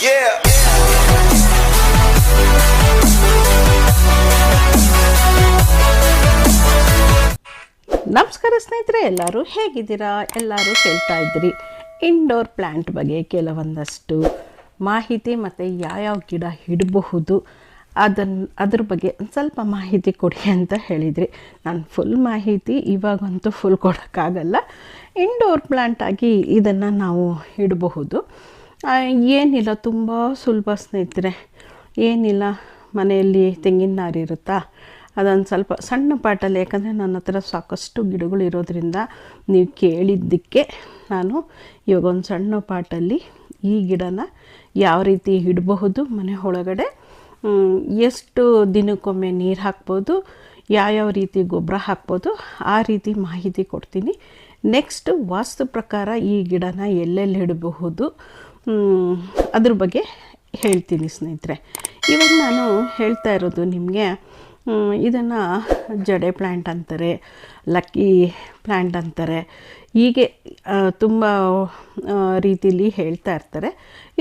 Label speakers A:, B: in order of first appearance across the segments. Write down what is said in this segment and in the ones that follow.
A: ನಮಸ್ಕಾರ ಸ್ನೇಹಿತರೆ, ಎಲ್ಲರೂ ಹೇಗಿದ್ದೀರಾ? ಎಲ್ಲರೂ ಕೇಳ್ತಾ ಇದ್ರಿ ಇಂಡೋರ್ ಪ್ಲ್ಯಾಂಟ್ ಬಗ್ಗೆ ಕೆಲವೊಂದಷ್ಟು ಮಾಹಿತಿ ಮತ್ತು ಯಾವ್ಯಾವ ಗಿಡ ಇಡಬಹುದು ಅದನ್ನು ಅದ್ರ ಬಗ್ಗೆ ಒಂದು ಸ್ವಲ್ಪ ಮಾಹಿತಿ ಕೊಡಿ ಅಂತ ಹೇಳಿದ್ರಿ. ನಾನು ಫುಲ್ ಮಾಹಿತಿ ಇವಾಗಂತೂ ಫುಲ್ ಕೊಡೋಕ್ಕಾಗಲ್ಲ. ಇಂಡೋರ್ ಪ್ಲ್ಯಾಂಟ್ ಆಗಿ ಇದನ್ನು ನಾವು ಇಡಬಹುದು. ಏನಿಲ್ಲ, ತುಂಬ ಸುಲಭ ಸ್ನೇಹಿತರೆ. ಏನಿಲ್ಲ, ಮನೆಯಲ್ಲಿ ತೆಂಗಿನ ನಾರು ಇರುತ್ತಾ? ಅದೊಂದು ಸ್ವಲ್ಪ ಸಣ್ಣ ಪಾಟಲ್ಲಿ, ಯಾಕಂದರೆ ನನ್ನ ಹತ್ರ ಸಾಕಷ್ಟು ಗಿಡಗಳು ಇರೋದ್ರಿಂದ ನೀವು ಕೇಳಿದ್ದಕ್ಕೆ ನಾನು ಇವಾಗ ಒಂದು ಸಣ್ಣ ಪಾಟಲ್ಲಿ ಈ ಗಿಡನ ಯಾವ ರೀತಿ ಇಡಬಹುದು, ಮನೆ ಒಳಗಡೆ ಎಷ್ಟು ದಿನಕ್ಕೊಮ್ಮೆ ನೀರು ಹಾಕ್ಬೋದು, ಯಾವ್ಯಾವ ರೀತಿ ಗೊಬ್ಬರ ಹಾಕ್ಬೋದು, ಆ ರೀತಿ ಮಾಹಿತಿ ಕೊಡ್ತೀನಿ. ನೆಕ್ಸ್ಟ್ ವಾಸ್ತು ಪ್ರಕಾರ ಈ ಗಿಡನ ಎಲ್ಲೆಲ್ಲಿ ಇಡಬಹುದು ಅದ್ರ ಬಗ್ಗೆ ಹೇಳ್ತೀನಿ ಸ್ನೇಹಿತರೆ. ಇವಾಗ ನಾನು ಹೇಳ್ತಾ ಇರೋದು ನಿಮಗೆ ಇದನ್ನು ಜಡೆ ಪ್ಲ್ಯಾಂಟ್ ಅಂತಾರೆ, ಲಕ್ಕಿ ಪ್ಲ್ಯಾಂಟ್ ಅಂತಾರೆ. ಹೀಗೆ ತುಂಬ ರೀತಿಲಿ ಹೇಳ್ತಾ ಇರ್ತಾರೆ.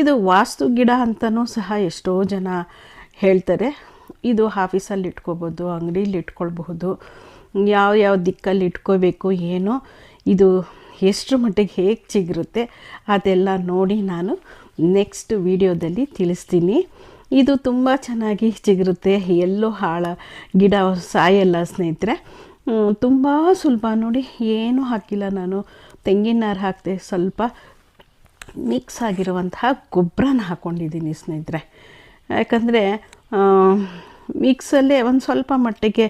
A: ಇದು ವಾಸ್ತು ಗಿಡ ಅಂತಲೂ ಸಹ ಎಷ್ಟೋ ಜನ ಹೇಳ್ತಾರೆ. ಇದು ಆಫೀಸಲ್ಲಿ ಇಟ್ಕೋಬೋದು, ಅಂಗಡೀಲಿ ಇಟ್ಕೊಳ್ಬಹುದು ಯಾವ ಯಾವ ದಿಕ್ಕಲ್ಲಿ ಇಟ್ಕೋಬೇಕು, ಏನೋ, ಇದು ಎಷ್ಟರ ಮಟ್ಟಿಗೆ ಹೇಗೆ ಚಿಗುರುತ್ತೆ ಅದೆಲ್ಲ ನೋಡಿ ನಾನು ನೆಕ್ಸ್ಟ್ ವಿಡಿಯೋದಲ್ಲಿ ತಿಳಿಸ್ತೀನಿ. ಇದು ತುಂಬ ಚೆನ್ನಾಗಿ ಚಿಗುರುತ್ತೆ, ಎಲ್ಲೂ ಹಾಳ, ಗಿಡ ಸಾಯಲ್ಲ ಸ್ನೇಹಿತರೆ. ತುಂಬ ಸುಲಭ ನೋಡಿ, ಏನೂ ಹಾಕಿಲ್ಲ ನಾನು. ತೆಂಗಿನ ನಾರು ಹಾಕಿದೆ ಸ್ವಲ್ಪ ಮಿಕ್ಸ್ ಆಗಿರುವಂತಹ ಗೊಬ್ಬರನ ಹಾಕ್ಕೊಂಡಿದ್ದೀನಿ ಸ್ನೇಹಿತರೆ. ಯಾಕಂದರೆ ಮಿಕ್ಸಲ್ಲೇ ಒಂದು ಸ್ವಲ್ಪ ಮಟ್ಟಿಗೆ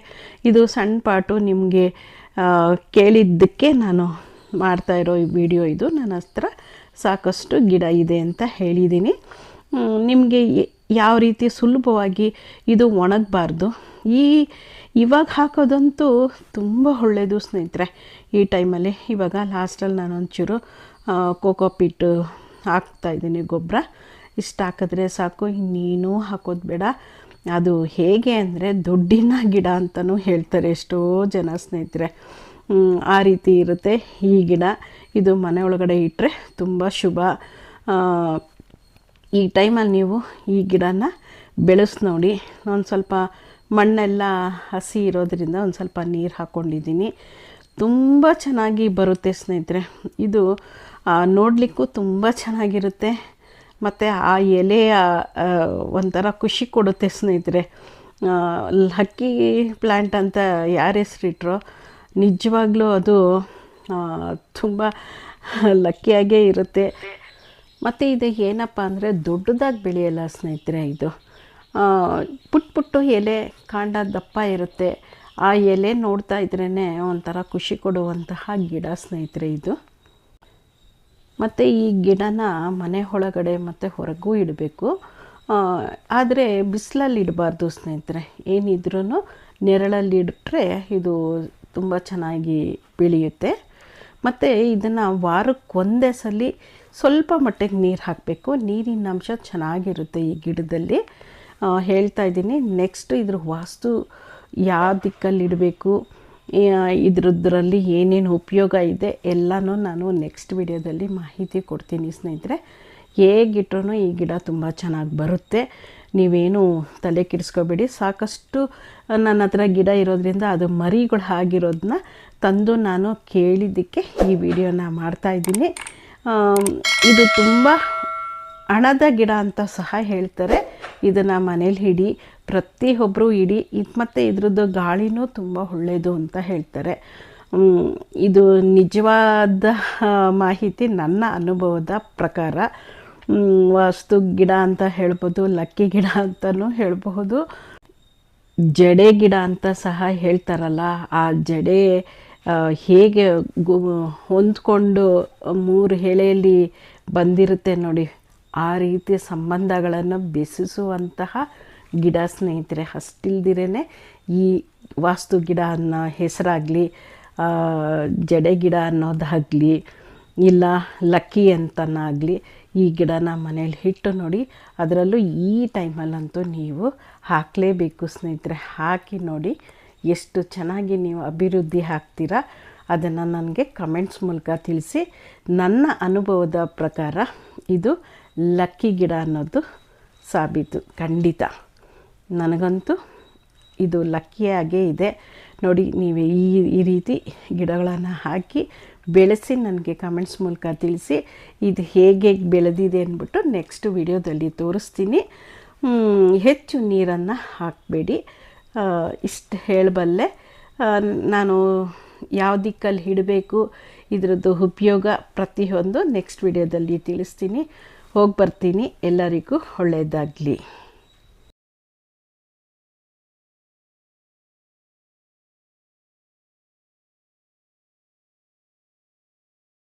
A: ಇದು ಸಣ್ಣ ಪಾಟು ನಿಮಗೆ ಕೇಳಿದ್ದಕ್ಕೆ ನಾನು ಮಾಡ್ತಾ ಇರೋ ಈ ವಿಡಿಯೋ ಇದು. ನನ್ನ ಹತ್ರ ಸಾಕಷ್ಟು ಗಿಡ ಇದೆ ಅಂತ ಹೇಳಿದ್ದೀನಿ. ನಿಮಗೆ ಯಾವ ರೀತಿ ಸುಲಭವಾಗಿ ಇದು ಒಣಗಬಾರ್ದು? ಈ ಇವಾಗ ಹಾಕೋದಂತೂ ತುಂಬ ಒಳ್ಳೆಯದು ಸ್ನೇಹಿತರೆ. ಈ ಟೈಮಲ್ಲಿ ಇವಾಗ ಲಾಸ್ಟಲ್ಲಿ ನಾನು ಒಂಚೂರು ಕೋಕೋ ಪಿಟ್ಟು ಹಾಕ್ತಾಯಿದ್ದೀನಿ ಗೊಬ್ಬರ. ಇಷ್ಟು ಹಾಕಿದ್ರೆ ಸಾಕು, ಇನ್ನೇನೂ ಹಾಕೋದು ಬೇಡ. ಅದು ಹೇಗೆ ಅಂದರೆ ದುಡ್ಡಿನ ಗಿಡ ಅಂತಲೂ ಹೇಳ್ತಾರೆ ಎಷ್ಟೋ ಜನ ಸ್ನೇಹಿತರೆ. ಆ ರೀತಿ ಇರುತ್ತೆ ಈ ಗಿಡ. ಇದು ಮನೆ ಒಳಗಡೆ ಇಟ್ಟರೆ ತುಂಬ ಶುಭ. ಈ ಟೈಮಲ್ಲಿ ನೀವು ಈ ಗಿಡನ ಬೆಳೆಸಿ ನೋಡಿ. ಒಂದು ಸ್ವಲ್ಪ ಮಣ್ಣೆಲ್ಲ ಹಸಿ ಇರೋದ್ರಿಂದ ಒಂದು ಸ್ವಲ್ಪ ನೀರು ಹಾಕ್ಕೊಂಡಿದ್ದೀನಿ ತುಂಬ ಚೆನ್ನಾಗಿ ಬರುತ್ತೆ ಸ್ನೇಹಿತರೆ. ಇದು ನೋಡಲಿಕ್ಕೂ ತುಂಬ ಚೆನ್ನಾಗಿರುತ್ತೆ. ಮತ್ತು ಆ ಎಲೆಯ ಆ, ಒಂಥರ ಖುಷಿ ಕೊಡುತ್ತೆ ಸ್ನೇಹಿತರೆ. ಹಕ್ಕಿ ಪ್ಲ್ಯಾಂಟ್ ಅಂತ ಯಾರ ಹೆಸರಿಟ್ರೋ? ನಿಜವಾಗ್ಲೂ ಅದು ತುಂಬ ಲಕ್ಕಿಯಾಗೇ ಇರುತ್ತೆ. ಮತ್ತು ಇದು ಏನಪ್ಪ ಅಂದರೆ ದೊಡ್ಡದಾಗಿ ಬೆಳೆಯಲ್ಲ ಸ್ನೇಹಿತರೆ ಇದು. ಪುಟ್ ಪುಟ್ಟ ಪುಟ್ಟು ಎಲೆ ಕಾಂಡ ದಪ್ಪ ಇರುತ್ತೆ. ಆ ಎಲೆ ನೋಡ್ತಾ ಇದ್ರೇ ಒಂಥರ ಖುಷಿ ಕೊಡುವಂತಹ ಗಿಡ ಸ್ನೇಹಿತರೆ ಇದು. ಮತ್ತು ಈ ಗಿಡನ ಮನೆ ಒಳಗಡೆ ಮತ್ತು ಹೊರಗೂ ಇಡಬೇಕು. ಆದರೆ ಬಿಸಿಲಲ್ಲಿ ಇಡಬಾರ್ದು ಸ್ನೇಹಿತರೆ. ಏನಿದ್ರೂ ನೆರಳಲ್ಲಿ ಇಟ್ಟರೆ ಇದು ತುಂಬ ಚೆನ್ನಾಗಿ ಬೆಳೆಯುತ್ತೆ. ಮತ್ತು ಇದನ್ನು ವಾರಕ್ಕೊಂದೇ ಸಲ ಸ್ವಲ್ಪ ಮಟ್ಟಿಗೆ ನೀರು ಹಾಕಬೇಕು. ನೀರಿನ ಅಂಶ ಚೆನ್ನಾಗಿರುತ್ತೆ ಈ ಗಿಡದಲ್ಲಿ. ಹೇಳ್ತಾ ಇದ್ದೀನಿ ನೆಕ್ಸ್ಟ್ ಇದ್ರ ವಾಸ್ತು ಯಾವ ದಿಕ್ಕಲ್ಲಿ ಇಡಬೇಕು ಇದ್ರದ್ರಲ್ಲಿ ಏನೇನು ಉಪಯೋಗ ಇದೆ ಎಲ್ಲನೂ ನಾನು ನೆಕ್ಸ್ಟ್ ವಿಡಿಯೋದಲ್ಲಿ ಮಾಹಿತಿ ಕೊಡ್ತೀನಿ ಸ್ನೇಹಿತರೆ. ಹೇಗಿಟ್ರೂ ಈ ಗಿಡ ತುಂಬ ಚೆನ್ನಾಗಿ ಬರುತ್ತೆ. ನೀವೇನು ತಲೆ ಕೆಡಿಸ್ಕೋಬೇಡಿ. ಸಾಕಷ್ಟು ನನ್ನ ಹತ್ರ ಗಿಡ ಇರೋದ್ರಿಂದ ಅದು ಮರಿಗಳು ಆಗಿರೋದನ್ನ ತಂದು ನಾನು ಕೇಳಿದ್ದಕ್ಕೆ ಈ ವಿಡಿಯೋನ ಮಾಡ್ತಾಯಿದ್ದೀನಿ ಇದು ತುಂಬ ಹಣದ ಗಿಡ ಅಂತ ಸಹ ಹೇಳ್ತಾರೆ. ಇದನ್ನು ಮನೇಲಿ ಹಿಡಿ ಪ್ರತಿಯೊಬ್ಬರು ಇಡಿ, ಇದು ಮತ್ತು ಇದ್ರದ್ದು ಗಾಳಿನೂ ತುಂಬ ಒಳ್ಳೆಯದು ಅಂತ ಹೇಳ್ತಾರೆ. ಇದು ನಿಜವಾದ ಮಾಹಿತಿ ನನ್ನ ಅನುಭವದ ಪ್ರಕಾರ. ವಾಸ್ತು ಗಿಡ ಅಂತ ಹೇಳ್ಬೋದು, ಲಕ್ಕಿ ಗಿಡ ಅಂತಲೂ ಹೇಳಬಹುದು. ಜಡೆ ಗಿಡ ಅಂತ ಸಹ ಹೇಳ್ತಾರಲ್ಲ, ಆ ಜಡೆ ಹೇಗೆ ಗು, ಹೊಂದ್ಕೊಂಡು ಮೂರು ಎಳೆಯಲ್ಲಿ ಬಂದಿರುತ್ತೆ ನೋಡಿ. ಆ ರೀತಿಯ ಸಂಬಂಧಗಳನ್ನು ಬೆಸಿಸುವಂತಹ ಗಿಡ ಸ್ನೇಹಿತರೆ ಅಷ್ಟಿಲ್ದಿರೇ ಈ ವಾಸ್ತು ಗಿಡ ಅನ್ನೋ ಹೆಸರಾಗಲಿ ಜಡೆ ಗಿಡ ಅನ್ನೋದಾಗಲಿ, ಇಲ್ಲ ಲಕ್ಕಿ ಅಂತನಾಗಲಿ ಈ ಗಿಡನ ಮನೇಲಿ ಹಿಟ್ಟು ನೋಡಿ ಅದರಲ್ಲೂ ಈ ಟೈಮಲ್ಲಂತೂ ನೀವು ಹಾಕಲೇಬೇಕು ಸ್ನೇಹಿತರೆ. ಹಾಕಿ ನೋಡಿ ಎಷ್ಟು ಚೆನ್ನಾಗಿ ನೀವು ಅಭಿವೃದ್ಧಿ ಹಾಕ್ತೀರಾ ಅದನ್ನು ನನಗೆ ಕಮೆಂಟ್ಸ್ ಮೂಲಕ ತಿಳಿಸಿ. ನನ್ನ ಅನುಭವದ ಪ್ರಕಾರ ಇದು ಲಕ್ಕಿ ಗಿಡ ಅನ್ನೋದು ಸಾಬೀತು. ಖಂಡಿತ. ನನಗಂತೂ ಇದು ಲಕ್ಕಿಯಾಗೇ ಇದೆ. ನೋಡಿ, ನೀವು ಈ ಈ ರೀತಿ ಗಿಡಗಳನ್ನು ಹಾಕಿ ಬೆಳೆಸಿ ನನಗೆ ಕಮೆಂಟ್ಸ್ ಮೂಲಕ ತಿಳಿಸಿ ಇದು ಹೇಗೆ ಬೆಳೆದಿದೆ ಅಂದ್ಬಿಟ್ಟು ನೆಕ್ಸ್ಟ್ ವಿಡಿಯೋದಲ್ಲಿ ತೋರಿಸ್ತೀನಿ. ಹೆಚ್ಚು ನೀರನ್ನು ಹಾಕಬೇಡಿ. ಇಷ್ಟು ಹೇಳಬಲ್ಲೆ ನಾನು ಯಾವ ದಿಕ್ಕಲ್ಲಿ ಇಡಬೇಕು, ಇದರದ್ದು ಉಪಯೋಗ ಪ್ರತಿಯೊಂದು ನೆಕ್ಸ್ಟ್ ವಿಡಿಯೋದಲ್ಲಿ ತಿಳಿಸ್ತೀನಿ. ಹೋಗಿ ಬರ್ತೀನಿ. ಎಲ್ಲರಿಗೂ ಒಳ್ಳೆಯದಾಗಲಿ.